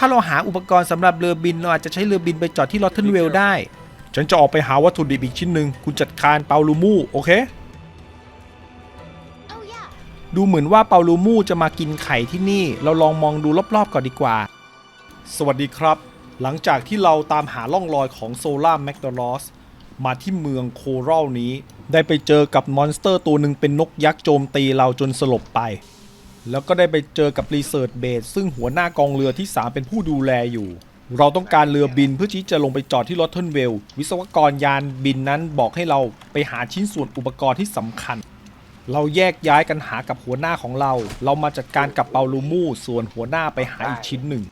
ถ้าเราหาอุปกรณ์สำหรับเรือบินเราอาจจะใช้เรือบินไปจอดที่ลอตเทนเวลได้ ฉันจะออกไปหาวัตถุดิบอีกชิ้นหนึ่งคุณจัดการเปาลูมูโอเค Oh yeah. ดูเหมือนว่าเปาลูมูจะมากินไข่ที่นี่ เราลองมองดูรอบๆก่อนดีกว่า สวัสดีครับ หลังจากที่เราตามหาล่องรอยของโซล่าแมกดลอสมาที่เมืองโครัลนี้ ได้ไปเจอกับมอนสเตอร์ตัวหนึ่งเป็นนกยักษ์โจมตีเราจนสลบไป แล้วก็ได้ไปเจอกับรีเสิร์ชเบสซึ่งหัวหน้ากองเรือที่ 3 เป็นผู้ดูแลอยู่ เราต้องการเรือบินเพื่อที่จะลงไปจอดที่ลอตเทนเวล วิศวกรยานบินนั้นบอกให้เราไปหาชิ้นส่วนอุปกรณ์ที่สำคัญ เราแยกย้ายกันหากับหัวหน้าของเรา เรามาจัดการกับเปาลูมูส่วนหัวหน้าไปหาอีกชิ้นหนึ่ง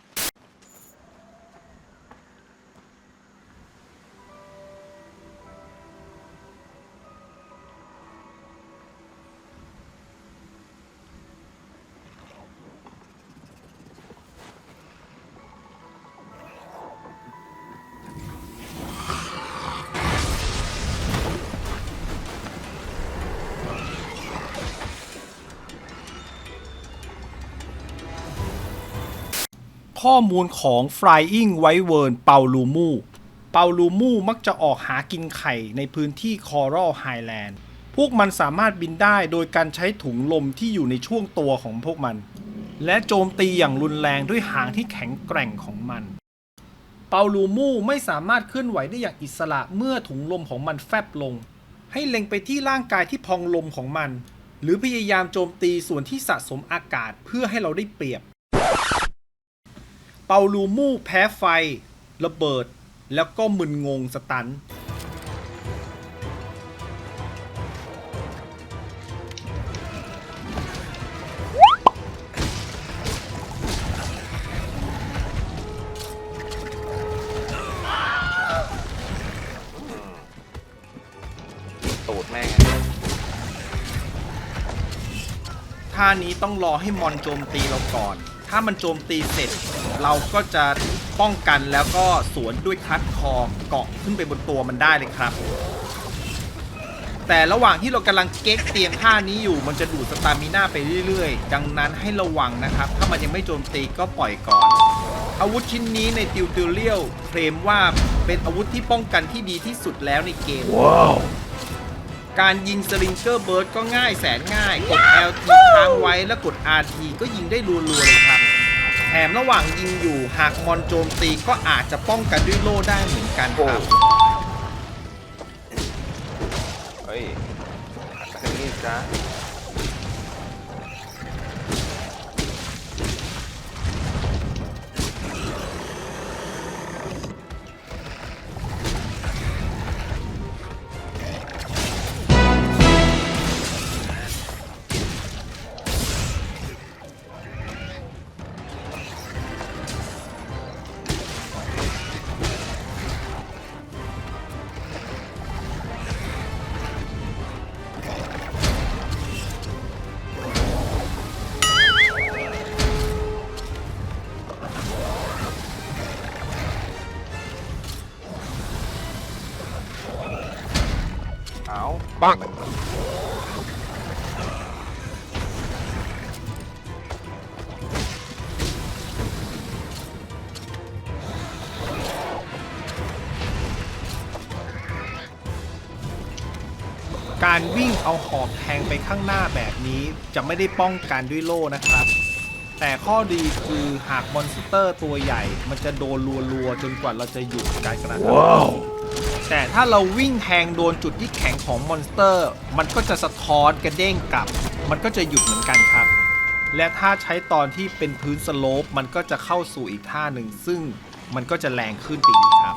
ข้อมูลของ Flying White Wern เปาลูมูเปาลูมูมักจะออกหากินไข่ในพื้นที่ Coral Highland พวกมันสามารถบินได้โดยการใช้ถุงลมที่อยู่ในช่วงตัวของพวกมัน และโจมตีอย่างรุนแรงด้วยหางที่แข็งแกร่งของมัน เปาลูมูไม่สามารถเคลื่อนไหวได้อย่างอิสระเมื่อถุงลมของมันแฟบลง ให้เล็งไปที่ร่างกายที่พองลมของมัน หรือพยายามโจมตีส่วนที่สะสมอากาศเพื่อให้เราได้เปรียบ เปาลูมูแพ้ไฟ ระเบิด แล้วก็มึนงงสตัน ตูดแม่งท่านี้ต้องรอให้มอนโจมตีเราก่อน ถ้ามันโจมตีเสร็จ เราก็จะป้องกันแล้วก็สวนด้วยคลัตคอเกาะขึ้นไปบนตัวมันได้เลยครับ แต่ระหว่างที่เรากำลังเก๊กเตรียมท่านี้อยู่ มันจะดูดสตามิน่าไปเรื่อยๆ ดังนั้นให้ระวังนะครับ ถ้ามันยังไม่โจมตีก็ปล่อยก่อน อาวุธชิ้นนี้ในติวติวเลียวเคลมว่าเป็นอาวุธที่ป้องกันที่ดีที่สุดแล้วในเกม การยิงสลิงเกอร์เบิร์ดก็ง่ายแสนง่าย กด LT ค้างไว้แล้วกด RT ก็ยิงได้รัวๆเลยครับ แถมระหว่างยิงอยู่หากมอนโจมตีก็อาจจะป้องกันด้วยโล่ได้เหมือนกันครับ เฮ้ยทางนี้จ้า เอาปังการวิ่งเอาหอกแทงไปข้างหน้าแบบนี้จะไม่ได้ป้องกันด้วยโล่นะครับ แต่ข้อดีคือหากมอนสเตอร์ตัวใหญ่ มันจะโดนรัวๆจนกว่าเราจะหยุดการกระทำ แต่ถ้าเราวิ่งแทงโดนจุดที่แข็งของมอนสเตอร์ มันก็จะสะท้อนกระเด้งกลับ มันก็จะหยุดเหมือนกันครับ และถ้าใช้ตอนที่เป็นพื้นสโลปมันก็จะเข้าสู่อีกท่าหนึ่งซึ่งมันก็จะแรงขึ้นไปอีกครับ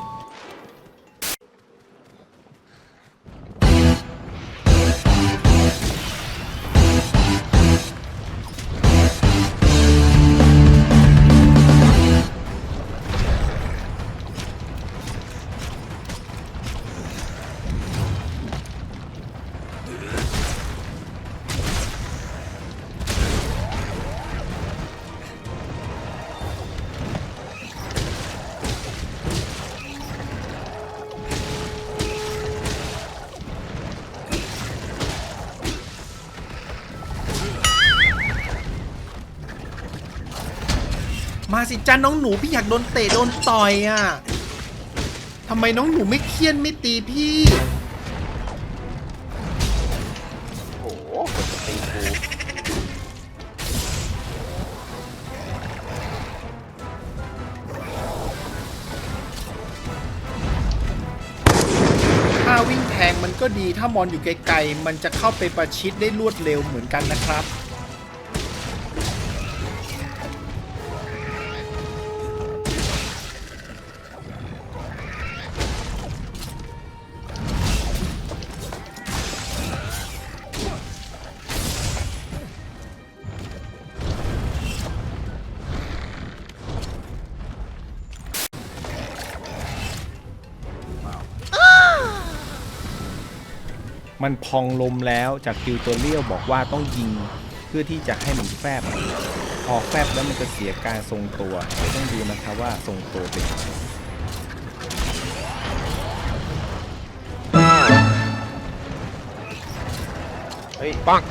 มาสิจ้าน้องหนูพี่อยากโดนเตะโดนต่อยอะทำไมน้องหนูไม่เคี่ยนไม่ตีพี่โอ้โหจะตีกูถ้าวิ่งแทงมันก็ดีถ้ามอนอยู่ไกลๆ มันจะเข้าไปประชิดได้รวดเร็วเหมือนกันนะครับ มันพองลมแล้วจากติวตัวเลี้ยวบอกว่าต้องยิงเพื่อที่จะให้มันแฟบพอแฟบแล้วมันจะเสียการทรงตัวต้องดูนะครับว่าทรงตัวเป็นยังไงเฮ้ยปัง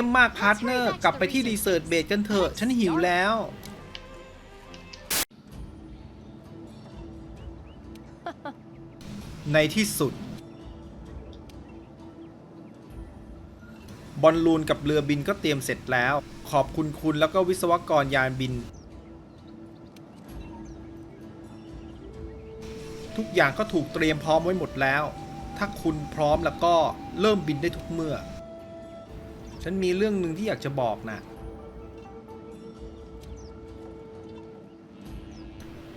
ยี่ยมมากพาร์ทเนอร์ กลับไปที่รีเสิร์ชเบสกันเถอะ ฉันหิวแล้ว ในที่สุด บอลลูนกับเรือบินก็เตรียมเสร็จแล้ว ขอบคุณคุณแล้วก็วิศวกรยานบิน ทุกอย่างก็ถูกเตรียมพร้อมไว้หมดแล้ว ถ้าคุณพร้อมแล้วก็เริ่มบินได้ทุกเมื่อ ฉันมีเรื่องหนึ่งที่อยากจะบอกนะ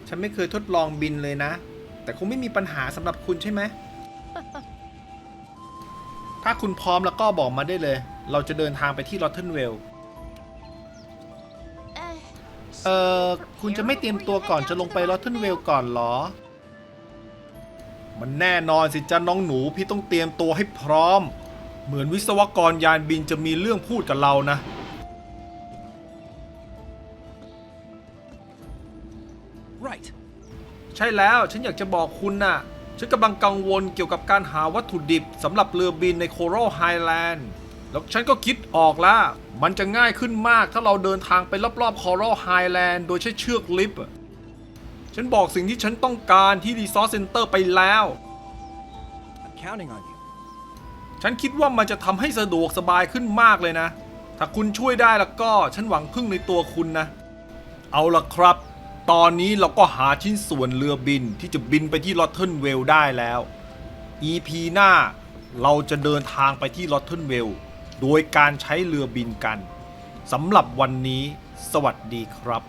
ฉันไม่เคยทดลองบินเลยนะ แต่คงไม่มีปัญหาสำหรับคุณใช่ไหม ถ้าคุณพร้อมแล้วก็บอกมาได้เลย เราจะเดินทางไปที่ลอตเทนเวล เอ่อ คุณจะไม่เตรียมตัวก่อนจะลงไปลอตเทนเวลก่อนเหรอ มันแน่นอนสิจ้าน้องหนูพี่ต้องเตรียมตัวให้พร้อม เหมือนวิศวกรยานบินจะมีเรื่องพูดกับเรานะ Right. ใช่แล้วฉันอยากจะบอกคุณน่ะ ฉันกำลังกังวลเกี่ยวกับการหาวัตถุดิบสำหรับเรือบินในโคโรไฮแลนด์แล้วฉันก็คิดออกแล้วมันจะง่ายขึ้นมากถ้าเราเดินทางไปรอบๆโคโรไฮแลนด์โดยใช้เชือกลิฟต์อะฉันบอกสิ่งที่ฉันต้องการที่รีซอสเซ็นเตอร์ไปแล้ว I'm counting on you. ฉันคิดว่ามันจะทำให้สะดวกสบายขึ้นมากเลยนะ ถ้าคุณช่วยได้แล้วก็ฉันหวังพึ่งในตัวคุณนะ เอาละครับ ตอนนี้เราก็หาชิ้นส่วนเรือบินที่จะบินไปที่ลอตเทิลเวลได้แล้ว EP หน้าเราจะเดินทางไปที่ลอตเทิลเวลโดยการใช้เรือบินกันสำหรับวันนี้ สวัสดีครับ